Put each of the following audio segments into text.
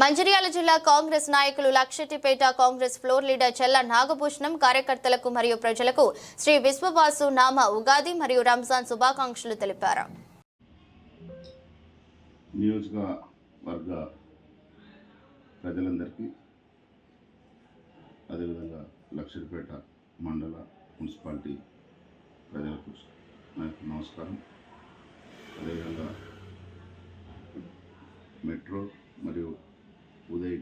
మంచిర్యాల జిల్లా కాంగ్రెస్ నాయకులు Luxettipet Congress floor leader చెల్ల నాగభూషణం కార్యకర్తలకు మరియు ప్రజలకు శ్రీ విశ్వవాసు నామ ఉగాది మరియు రంజాన్ శుభాకాంక్షలు తెలిపారు. నియోజకవర్గ ప్రజలందరికీ అదేవిధంగా లక్షడిపేట మండల మున్సిపాలిటీ ప్రజలకు నా నమస్కారం. అదేవిధంగా మెట్రో మరియు ఉదయ్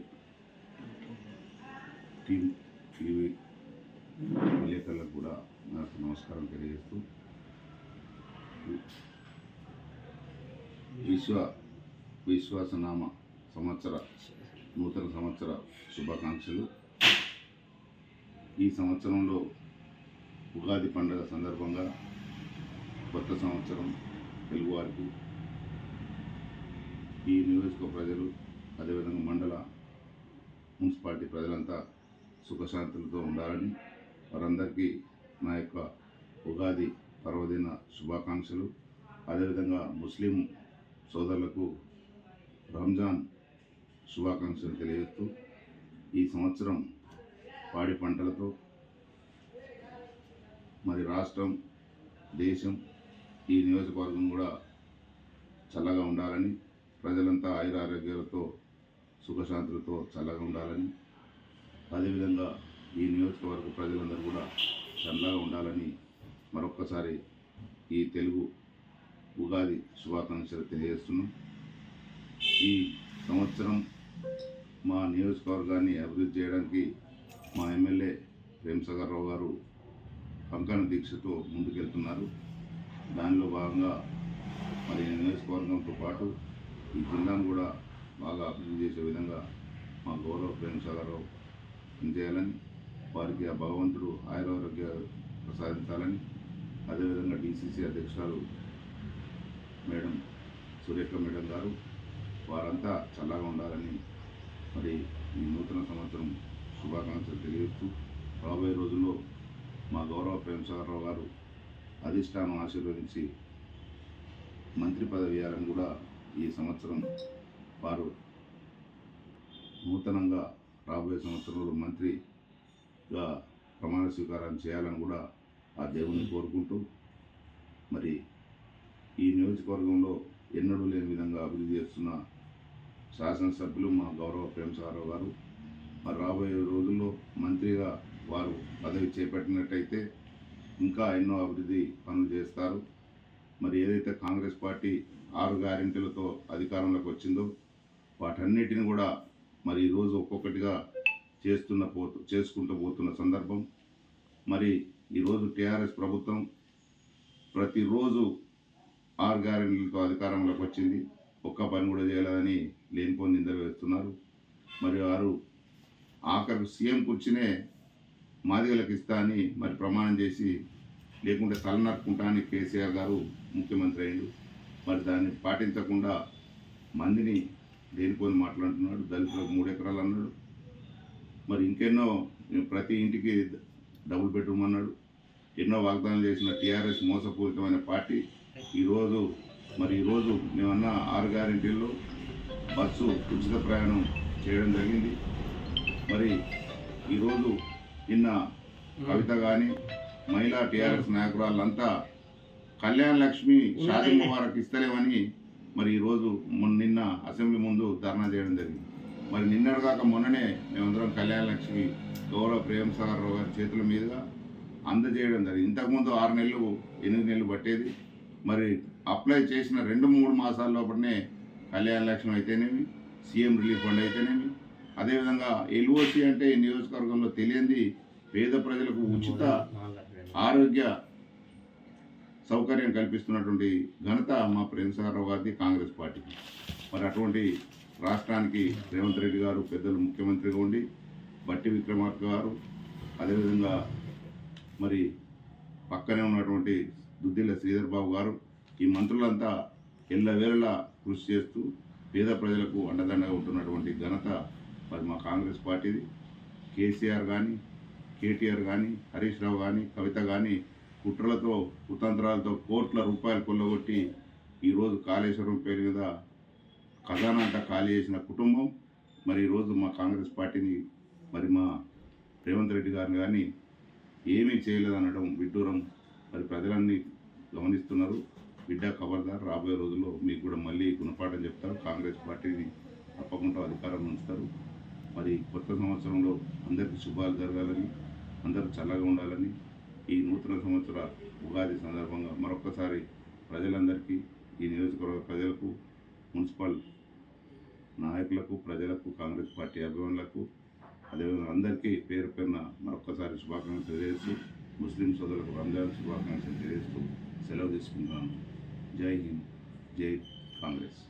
టీమ్ టీవీ విలేకరులకు కూడా నాకు నమస్కారం తెలియజేస్తూ విశ్వ విశ్వాసనామ సంవత్సర నూతన సంవత్సర శుభాకాంక్షలు. ఈ సంవత్సరంలో ఉగాది పండుగ సందర్భంగా కొత్త సంవత్సరం తెలుగువారికి ఈ నియోజక ప్రజలు అదేవిధంగా మండల మున్సిపాలిటీ ప్రజలంతా సుఖశాంతులతో ఉండాలని వారందరికీ నా యొక్క ఉగాది పర్వదిన శుభాకాంక్షలు. అదేవిధంగా ముస్లిం సోదరులకు రంజాన్ శుభాకాంక్షలు తెలియజేస్తూ ఈ సంవత్సరం పాడి పంటలతో మరి రాష్ట్రం దేశం ఈ నియోజకవర్గం కూడా చల్లగా ఉండాలని ప్రజలంతా ఆయురారోగ్యాలతో సుఖశాంతులతో చల్లగా ఉండాలని అదేవిధంగా ఈ నియోజకవర్గ ప్రజలందరూ కూడా చల్లగా ఉండాలని మరొక్కసారి ఈ తెలుగు ఉగాది శుభాకాంక్షలు తెలియజేస్తున్నాం. ఈ సంవత్సరం మా నియోజకవర్గాన్ని అభివృద్ధి చేయడానికి మా ఎమ్మెల్యే ప్రేమసాగర్ రావు గారు పంకన దీక్షతో ముందుకెళ్తున్నారు. దానిలో భాగంగా మరి నియోజకవర్గంతో పాటు ఈ జిల్లాను కూడా బాగా అభివృద్ధి చేసే విధంగా మా గౌరవ ప్రేమసాగర్ రావు పనిచేయాలని వారికి ఆ భగవంతుడు ఆయురారోగ్య ప్రసాదించాలని అదేవిధంగా డీసీసీ అధ్యక్షురాలు మేడం సురేఖ మేడం గారు వారంతా చల్లగా ఉండాలని మరి ఈ నూతన సంవత్సరం శుభాకాంక్షలు తెలియచ్చు రాబోయే రోజుల్లో మా గౌరవ ప్రేమసాగరరావు గారు అధిష్టానం ఆశీర్వదించి మంత్రి పదవి ఇవ్వాలని కూడా ఈ సంవత్సరం వారు నూతనంగా రాబోయే సంవత్సరంలో మంత్రిగా ప్రమాణ స్వీకారం చేయాలని కూడా ఆ దేవుని కోరుకుంటూ మరి ఈ నియోజకవర్గంలో ఎన్నడూ లేని విధంగా అభివృద్ధి చేస్తున్న శాసనసభ్యులు మా గౌరవ ప్రేమసారావు గారు మరి రాబోయే రోజుల్లో మంత్రిగా వారు పదవి చేపట్టినట్టయితే ఇంకా ఎన్నో అభివృద్ధి పనులు చేస్తారు. మరి ఏదైతే కాంగ్రెస్ పార్టీ ఆరు గ్యారెంటీలతో అధికారంలోకి వచ్చిందో వాటన్నిటిని కూడా మరి ఈరోజు ఒక్కొక్కటిగా చేస్తున్న పోతు చేసుకుంటూ పోతున్న సందర్భం. మరి ఈరోజు టీఆర్ఎస్ ప్రభుత్వం ప్రతిరోజు ఆరు గ్యారెంటీలతో అధికారంలోకి వచ్చింది. ఒక్క పని కూడా చేయలేదని లేనిపోని నిందలు వేస్తున్నారు. మరి వారు ఆఖరు సీఎం కూర్చునే మాదిగలకు ఇస్తా అని మరి ప్రమాణం చేసి లేకుంటే తలనరుకుంటా అని కేసీఆర్ గారు ముఖ్యమంత్రి అయ్యిండు. మరి దాన్ని పాటించకుండా మందిని దేనిపోని మాట్లాడుతున్నాడు? దళితులకు మూడు ఎకరాలు అన్నాడు. మరి ఇంకెన్నో ప్రతి ఇంటికి డబుల్ బెడ్రూమ్ అన్నాడు. ఎన్నో వాగ్దానాలు చేసిన టీఆర్ఎస్ మోసపూరితమైన పార్టీ. ఈరోజు మరి ఈరోజు మేమన్న ఆరు గ్యారెంటీల్లో బస్సు ఉచిత ప్రయాణం చేయడం జరిగింది. మరి ఈరోజు నిన్న కవిత కానీ మహిళా టీఆర్ఎస్ నాయకురాళ్ళంతా కళ్యాణ్ లక్ష్మి షాదీ ముబారక్ ఇస్తలేమని మరి ఈరోజు మొన్న నిన్న అసెంబ్లీ ముందు ధర్నా చేయడం జరిగింది. మరి నిన్నటి దాకా మొన్ననే మేమందరం కళ్యాణ లక్ష్మి గౌరవ ప్రేమ సాగర్ రావు గారి చేతుల మీదుగా అందజేయడం జరిగింది. ఇంతకుముందు ఆరు నెలలు ఎనిమిది నెలలు పట్టేది. మరి అప్లై చేసిన రెండు మూడు మాసాల లోపలనే కళ్యాణ లక్ష్మి అయితేనేమి సీఎం రిలీఫ్ ఫండ్ అయితేనేమి అదేవిధంగా ఎల్ఓసి అంటే నియోజకవర్గంలో తెలియంది పేద ప్రజలకు ఉచిత ఆరోగ్య సౌకర్యం కల్పిస్తున్నటువంటి ఘనత మా ప్రేమసాగరరావు గారిది కాంగ్రెస్ పార్టీకి. మరి అటువంటి రాష్ట్రానికి రేవంత్ రెడ్డి గారు పెద్దలు ముఖ్యమంత్రిగా ఉండి బట్టి విక్రమార్క గారు అదేవిధంగా మరి పక్కనే ఉన్నటువంటి దుద్దిల్ల శ్రీధర్ బాబు గారు ఈ మంత్రులంతా ఎల్లవేళలా కృషి చేస్తూ పేద ప్రజలకు అండదండగా ఉంటున్నటువంటి ఘనత మరి మా కాంగ్రెస్ పార్టీది. కేసీఆర్ కానీ కేటీఆర్ కానీ హరీష్ రావు కానీ కవిత కానీ కుట్రలతో కుతంత్రాలతో కోట్ల రూపాయలు కొల్లగొట్టి ఈరోజు కాళేశ్వరం పేరు మీద ఖజానా అంతా ఖాళీ చేసిన కుటుంబం. మరి ఈరోజు మా కాంగ్రెస్ పార్టీని మరి మా రేవంత్ రెడ్డి గారిని కానీ ఏమీ చేయలేదనడం విడ్డూరం. మరి ప్రజలన్నీ గమనిస్తున్నారు. బిడ్డ ఖబర్దార్ రాబోయే రోజుల్లో మీకు కూడా మళ్ళీ గుణపాఠం చెప్తారు. కాంగ్రెస్ పార్టీని తప్పకుండా అధికారం ఉంచుతారు. మరి కొత్త సంవత్సరంలో అందరికీ శుభాలు జరగాలని అందరూ చల్లగా ఉండాలని ఈ నూతన సంవత్సర ఉగాది సందర్భంగా మరొకసారి ప్రజలందరికీ ఈ నియోజకవర్గ ప్రజలకు మున్సిపల్ నాయకులకు ప్రజలకు కాంగ్రెస్ పార్టీ అభిమానులకు అదేవిధంగా అందరికీ పేరు పేరున మరొకసారి శుభాకాంక్షలు తెలియజేస్తూ ముస్లిం సోదరులకు రంజాన్ శుభాకాంక్షలు తెలియజేస్తూ సెలవు తీసుకుంటున్నాను. జై హింద్ జై కాంగ్రెస్.